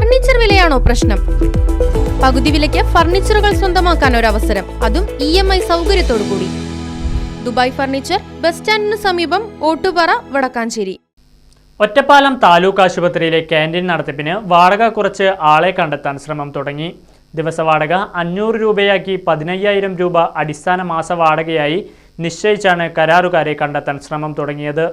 Furniture വിലയാണോ പ്രശ്നം? പകുതി വിലയ്ക്ക് ഫർണിച്ചറുകൾ സ്വന്തമാക്കാൻ ഒരു അവസരം അതും ഇ എം ഐ സൗകര്യത്തോടു കൂടി ദുബായ് ഫർണിച്ചർ ബസ് സ്റ്റാൻഡിന് സമീപം ഓട്ടുപാറ വടക്കാഞ്ചേരി. ഒറ്റപ്പാലം താലൂക്ക് ആശുപത്രിയിലെ ക്യാന്റീൻ നടത്തിപ്പിന് വാടക കുറച്ച് ആളെ കണ്ടെത്താൻ ശ്രമം തുടങ്ങി. ദിവസ വാടക അഞ്ഞൂറ് രൂപയാക്കി പതിനയ്യായിരം രൂപ അടിസ്ഥാന മാസ വാടകയായി നിശ്ചയിച്ചാണ് കരാറുകാരെ കണ്ടെത്താൻ ശ്രമം തുടങ്ങിയത്.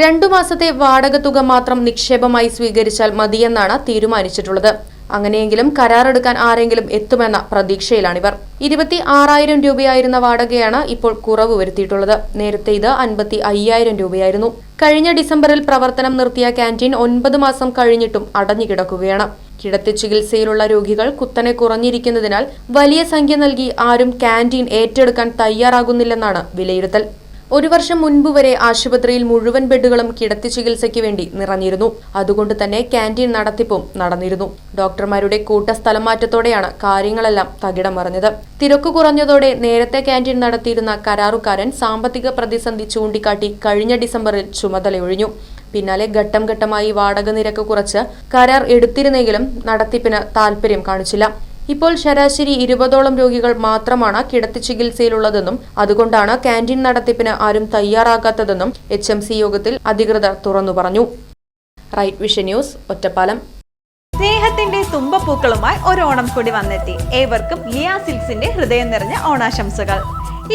രണ്ടു മാസത്തെ വാടക തുക മാത്രം നിക്ഷേപമായി സ്വീകരിച്ചാൽ മതിയെന്നാണ് തീരുമാനിച്ചിട്ടുള്ളത്. അങ്ങനെയെങ്കിലും കരാറെടുക്കാൻ ആരെങ്കിലും എത്തുമെന്ന പ്രതീക്ഷയിലാണിവർ. ഇരുപത്തി ആറായിരം രൂപയായിരുന്ന വാടകയാണ് ഇപ്പോൾ കുറവ് വരുത്തിയിട്ടുള്ളത്. നേരത്തെ ഇത് അൻപത്തി അയ്യായിരം രൂപയായിരുന്നു. കഴിഞ്ഞ ഡിസംബറിൽ പ്രവർത്തനം നിർത്തിയ ക്യാന്റീൻ ഒൻപത് മാസം കഴിഞ്ഞിട്ടും അടഞ്ഞുകിടക്കുകയാണ്. കിടത്തി ചികിത്സയിലുള്ള രോഗികൾ കുത്തനെ കുറഞ്ഞിരിക്കുന്നതിനാൽ വലിയ സംഖ്യ നൽകി ആരും ക്യാന്റീൻ ഏറ്റെടുക്കാൻ തയ്യാറാകുന്നില്ലെന്നാണ് വിലയിരുത്തൽ. ഒരു വർഷം മുൻപ് വരെ ആശുപത്രിയിൽ മുഴുവൻ ബെഡുകളും കിടത്തി ചികിത്സയ്ക്ക് വേണ്ടി നിറഞ്ഞിരുന്നു. അതുകൊണ്ട് തന്നെ ക്യാന്റീൻ നടത്തിപ്പും നടന്നിരുന്നു. ഡോക്ടർമാരുടെ കൂട്ട സ്ഥലം മാറ്റത്തോടെയാണ് കാര്യങ്ങളെല്ലാം തകിടം മറിഞ്ഞത് തിരക്ക് കുറഞ്ഞതോടെ നേരത്തെ ക്യാന്റീൻ നടത്തിയിരുന്ന കരാറുകാരൻ സാമ്പത്തിക പ്രതിസന്ധി ചൂണ്ടിക്കാട്ടി കഴിഞ്ഞ ഡിസംബറിൽ ചുമതലയൊഴിഞ്ഞു. പിന്നാലെ ഘട്ടം ഘട്ടമായി വാടക നിരക്ക് കുറച്ച് കരാർ എടുത്തിരുന്നെങ്കിലും നടത്തിപ്പിന് താൽപര്യം കാണിച്ചില്ല. ഇപ്പോൾ ശരാശരി ഇരുപതോളം രോഗികൾ മാത്രമാണ് കിടത്തി ചികിത്സയിലുള്ളതെന്നും അതുകൊണ്ടാണ് കാന്റീൻ നടത്തിപ്പിന് ആരും തയ്യാറാകാത്തതെന്നും എച്ച് എം സി യോഗത്തിൽ അധികൃതർ തുറന്നു പറഞ്ഞു. Right vision news Ottapalam. സ്നേഹത്തിന്റെ തുമ്പപ്പൂക്കളുമായി ഒരു ഓണം കൂടി വന്നെത്തി. ഏവർക്കും ലിയാ സിൽക്സിന്റെ ഹൃദയം നിറഞ്ഞ ഓണാശംസകൾ.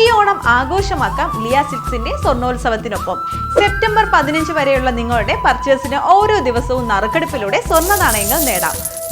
ഈ ഓണം ആഘോഷമാക്കാം ലിയ സിൽക്സിന്റെ സ്വർണോത്സവത്തിനൊപ്പം. സെപ്റ്റംബർ പതിനഞ്ച് വരെയുള്ള നിങ്ങളുടെ പർച്ചേസിന് ഓരോ ദിവസവും നറുക്കെടുപ്പിലൂടെ സ്വർണ നാണയങ്ങൾ നേടാം.